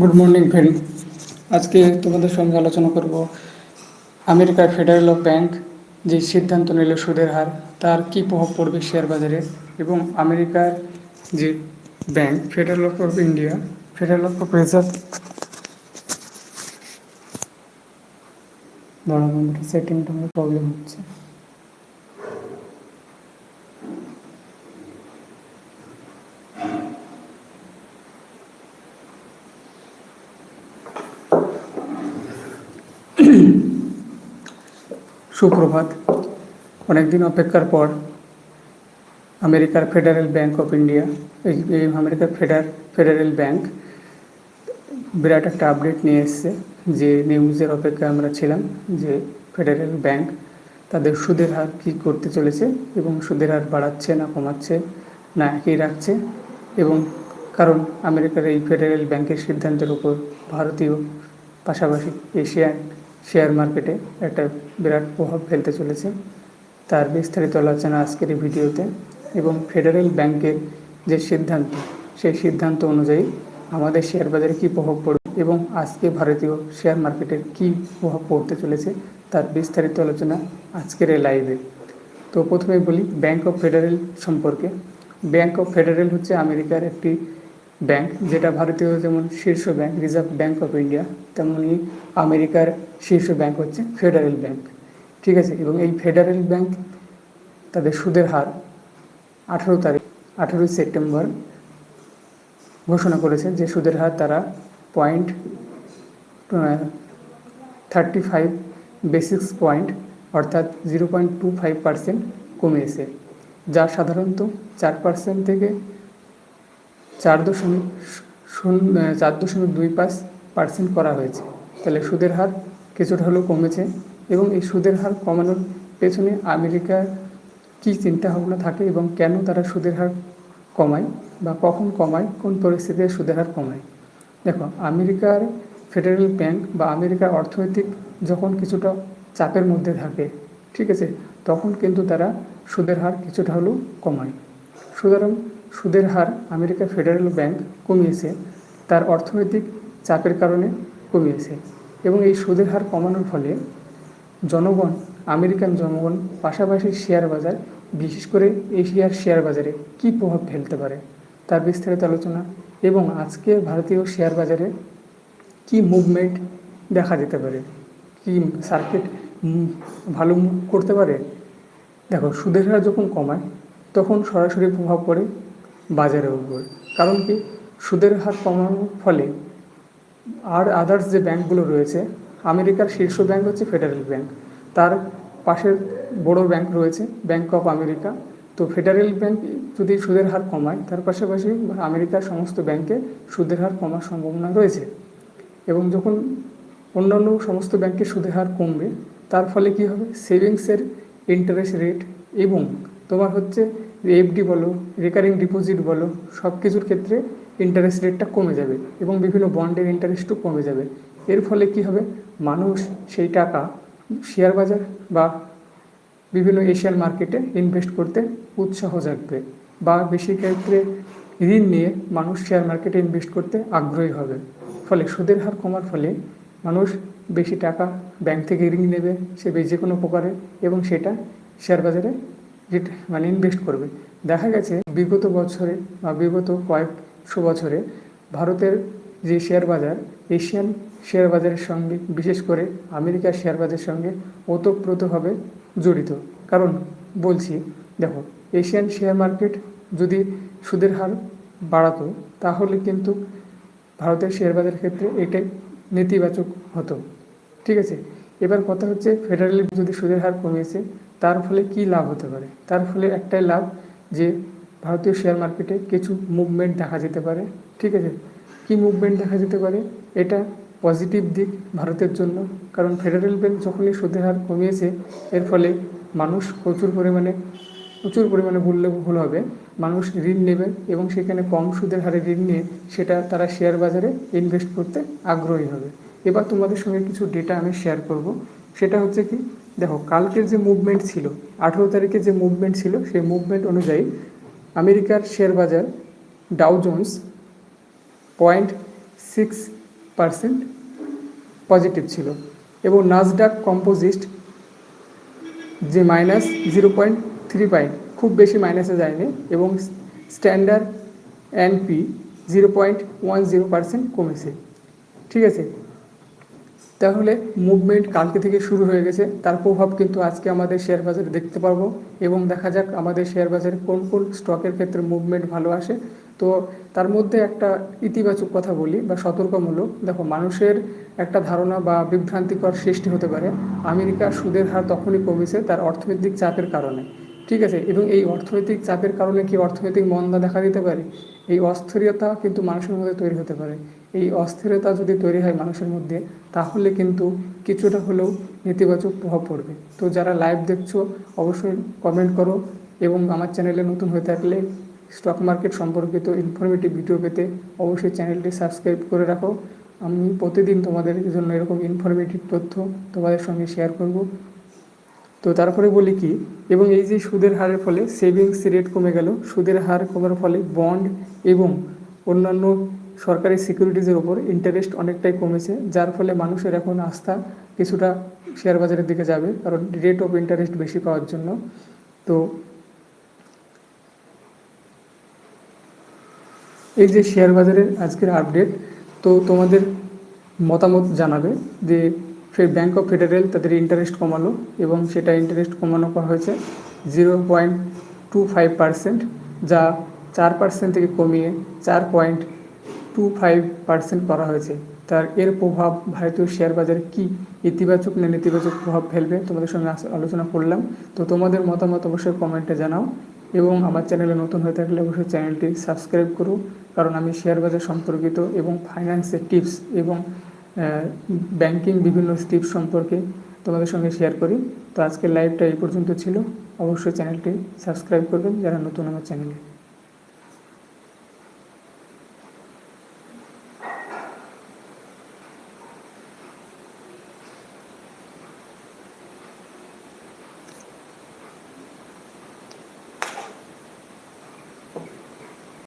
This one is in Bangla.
গুড মর্নিং ফ্রেন্ড আজকে তোমাদের সঙ্গে আলোচনা করব আমেরিকার ফেডারেল ব্যাংক যে সিদ্ধান্ত নিল সুদের হার, তার কী প্রভাব পড়বে শেয়ার বাজারে এবং আমেরিকার যে bank federal of India federal of reserve দাঁড়ানো সেটিংটা প্রবলেম হচ্ছে। সুপ্রভাত। অনেকদিন অপেক্ষার পর আমেরিকার ফেডারেল ব্যাংক অফ ইন্ডিয়া, এই আমেরিকার ফেডার, ফেডারেল ব্যাংক বিরাট একটা আপডেট নিয়ে এসছে যে নিউজের অপেক্ষায় আমরা ছিলাম যে ফেডারেল ব্যাংক তাদের সুদের হার কী করতে চলেছে এবং সুদের হার বাড়াচ্ছে না কমাচ্ছে না একই রাখছে এবং কারণ আমেরিকার এই ফেডারেল ব্যাংকের সিদ্ধান্তের উপর ভারতীয় পাশাপাশি এশিয়ান শেয়ার মার্কেটে একটা বিরাট প্রভাব ফেলতে চলেছে। তার বিস্তারিত আলোচনা আজকের এই ভিডিওতে এবং ফেডারেল ব্যাংকের যে সিদ্ধান্ত, সেই সিদ্ধান্ত অনুযায়ী আমাদের শেয়ার বাজারে কী প্রভাব পড়বে এবং আজকে ভারতীয় শেয়ার মার্কেটের কী প্রভাব পড়তে চলেছে, তার বিস্তারিত আলোচনা আজকের এই লাইভে তো প্রথমে বলি ব্যাংক অফ ফেডারেল সম্পর্কে। ব্যাংক অফ ফেডারেল হচ্ছে আমেরিকার একটি ব্যাংক, যেটা ভারতীয় যেমন শীর্ষ bank, reserve bank of India, তেমনি আমেরিকার শীর্ষ ব্যাংক হচ্ছে ফেডারেল ব্যাংক। ঠিক আছে? এবং এই ফেডারেল ব্যাংক তাদের সুদের হার আঠেরো তারিখ, আঠেরোই সেপ্টেম্বর ঘোষণা করেছে যে সুদের হার তারা point thirty five basis point অর্থাৎ zero point two five percent কমিয়েছে। যা সাধারণত চার পার্সেন্ট থেকে চার দশমিক শূন্য চার দশমিক দুই পাঁচ পার্সেন্ট করা হয়েছে। তাহলে সুদের হার কিছুটা হলেও কমেছে এবং এই সুদের হার কমানোর পেছনে আমেরিকার কী চিন্তা ভাবনা থাকে এবং কেন তারা সুদের হার কমায় বা কখন কমায়, কোন পরিস্থিতিতে সুদের হার কমায়? দেখো, আমেরিকার ফেডারেল ব্যাংক বা আমেরিকার অর্থনৈতিক যখন কিছুটা চাপের মধ্যে থাকে, ঠিক আছে, তখন কিন্তু তারা সুদের হার কিছুটা হলেও কমায়। সুতরাং সুদের হার আমেরিকা ফেডারেল ব্যাংক কমিয়েছে, তার অর্থনৈতিক চাপের কারণে কমিয়েছে এবং এই সুদের হার কমানোর ফলে জনগণ, আমেরিকান জনগণ পাশাপাশি শেয়ার বাজার, বিশেষ করে এশিয়ার শেয়ার বাজারে কী প্রভাব ফেলতে পারে তার বিস্তারিত আলোচনা এবং আজকে ভারতীয় শেয়ার বাজারে কি মুভমেন্ট দেখা যেতে পারে, কি সার্কিট ভালো মুভ করতে পারে? দেখো, সুদের হার যখন কমায়, তখন সরাসরি প্রভাব পড়ে বাজারের উপর। কারণ কি? সুদের হার কমানোর ফলে আর আদার্স যে ব্যাংকগুলো রয়েছে, আমেরিকার শীর্ষ ব্যাংক হচ্ছে ফেডারেল ব্যাংক তার পাশের বড় ব্যাংক রয়েছে ব্যাংক অফ আমেরিকা তো ফেডারেল ব্যাংক যদি সুদের হার কমায়, তার পাশাপাশি আমেরিকার সমস্ত ব্যাংকে সুদের হার কমার সম্ভাবনা রয়েছে। এবং যখন অন্যান্য সমস্ত ব্যাংকের সুদের হার কমবে, তার ফলে কি হবে? সেভিংসের ইন্টারেস্ট রেট এবং তোমার হচ্ছে এফডি বলো রেকারিং ডিপোজিট বলো সব কিছুর ক্ষেত্রে ইন্টারেস্ট রেটটা কমে যাবে এবং বিভিন্ন বন্ডের ইন্টারেস্টও কমে যাবে। এর ফলে কি হবে? মানুষ সেই টাকা শেয়ার বাজার বা বিভিন্ন এশিয়ান মার্কেটে ইনভেস্ট করতে উৎসাহ জাগবে বা বেশি ক্ষেত্রে ঋণ নিয়ে মানুষ শেয়ার মার্কেটে ইনভেস্ট করতে আগ্রহী হবে। ফলে সুদের হার কমার ফলে মানুষ বেশি টাকা ব্যাংক থেকে ঋণ নেবে সে যে কোনো প্রকারে এবং সেটা শেয়ার বাজারে মানে ইনভেস্ট করবে। দেখা গেছে বিগত বছরে বা বিগত কয়েকশো বছরে ভারতের যে শেয়ার বাজার এশিয়ান শেয়ার বাজারের সঙ্গে, বিশেষ করে আমেরিকার শেয়ার বাজারের সঙ্গে ওতপ্রোতভাবে জড়িত। কারণ বলছি, দেখো এশিয়ান শেয়ার মার্কেট যদি সুদের হার বাড়াতো, তাহলে কিন্তু ভারতের শেয়ার বাজারের ক্ষেত্রে এটাই নেতিবাচক হতো। ঠিক আছে? এবার কথা হচ্ছে ফেডারেল যদি সুদের হার কমিয়েছে তার ফলে কি লাভ হতে পারে? তার ফলে একটাই লাভ যে ভারতীয় শেয়ার মার্কেটে কিছু মুভমেন্ট দেখা যেতে পারে। ঠিক আছে? কি মুভমেন্ট দেখা যেতে পারে? এটা পজিটিভ দিক ভারতের জন্য। কারণ ফেডারেল ব্যাংক যখনই সুদের হার কমিয়েছে, এর ফলে মানুষ প্রচুর পরিমাণে প্রচুর পরিমাণে বললে ভুল হবে। মানুষ ঋণ নেবে এবং সেখানে কম সুদের হারে ঋণ নিয়ে সেটা তারা শেয়ার বাজারে ইনভেস্ট করতে আগ্রহী হবে। এবার তোমাদের সঙ্গে কিছু ডেটা আমি শেয়ার করব। সেটা হচ্ছে কি দেখো, কালকের যে মুভমেন্ট ছিল, আঠেরো তারিখে যে মুভমেন্ট ছিল, সেই মুভমেন্ট অনুযায়ী আমেরিকার শেয়ার বাজার Dow Jones point six percent positive ছিল এবং নাসডাক কম্পোজিস্ট যে minus zero point three point খুব বেশি মাইনাসে যায়নি এবং standard NP zero point one zero percent কমেছে। ঠিক আছে? তাহলে মুভমেন্ট কালকে থেকে শুরু হয়ে গেছে। তার প্রভাব কিন্তু আজকে আমাদের শেয়ার বাজারে দেখতে পারব এবং দেখা যাক আমাদের শেয়ার বাজারে কোন কোন স্টকের ক্ষেত্রে মুভমেন্ট ভালো আসে। তো তার মধ্যে একটা ইতিবাচক কথা বলি বা সতর্কমূলক। দেখো, মানুষের একটা ধারণা বা বিভ্রান্তিকর সৃষ্টি হতে পারে। আমেরিকার সুদের হার তখনই কমেছে তার অর্থনৈতিক চাপের কারণে। ঠিক আছে, এবং এই অর্থনৈতিক চাপের কারণে কি অর্থনৈতিক মন্দা দেখা দিতে পারে? এই অস্থিরতা কিন্তু মানুষের মধ্যে তৈরি হতে পারে। এই অস্থিরতা যদি তৈরি হয় মানুষের মধ্যে, তাহলে কিন্তু কিছুটা হলেও নেতিবাচক প্রভাব পড়বে। তো যারা লাইভ দেখছ, অবশ্যই কমেন্ট করো এবং আমার চ্যানেলে নতুন হয়ে থাকলে স্টক মার্কেট সম্পর্কিত ইনফরমেটিভ ভিডিও পেতে অবশ্যই চ্যানেলটি সাবস্ক্রাইব করে রাখো। আমি প্রতিদিন তোমাদের জন্য এরকম ইনফরমেটিভ তথ্য তোমাদের সঙ্গে শেয়ার করব। তো তারপরে বলি কি, এবং এই যে সুদের হারের ফলে সেভিংস রেট কমে গেল, সুদের হার কমার ফলে বন্ড এবং অন্যান্য সরকারি সিকিউরিটিজের ওপর ইন্টারেস্ট অনেকটাই কমেছে, যার ফলে মানুষের এখন আস্থা কিছুটা শেয়ার বাজারের দিকে যাবে, কারণ রেট অফ ইন্টারেস্ট বেশি পাওয়ার জন্য। তো এই যে শেয়ার বাজারের আজকের আপডেট তো তোমাদের মতামত জানাবে যে ফের ব্যাঙ্ক অফ ফেডারেল তাদের ইন্টারেস্ট কমালো এবং সেটা ইন্টারেস্ট কমানো করা হয়েছে zero point two five percent যা চার পার্সেন্ট থেকে কমিয়ে চার পয়েন্ট টু ফাইভ পার্সেন্ট করা হয়েছে। তার এর প্রভাব ভারতীয় শেয়ার বাজারে কি ইতিবাচক না নেতিবাচক প্রভাব ফেলবে তোমাদের সঙ্গে আলোচনা করলাম। তো তোমাদের মতামত অবশ্যই কমেন্টে জানাও এবং আমার চ্যানেলে নতুন হয়ে থাকলে অবশ্যই চ্যানেলটি সাবস্ক্রাইব করো। কারণ আমি শেয়ার বাজার সম্পর্কিত এবং ফাইন্যান্সের টিপস এবং ব্যাংকিং বিভিন্ন স্টিপ সম্পর্কে তোমাদের সঙ্গে শেয়ার করি। তো আজকের লাইভটা এই পর্যন্ত ছিল। অবশ্যই চ্যানেলটি সাবস্ক্রাইব করবেন যারা নতুন আমার চ্যানেলে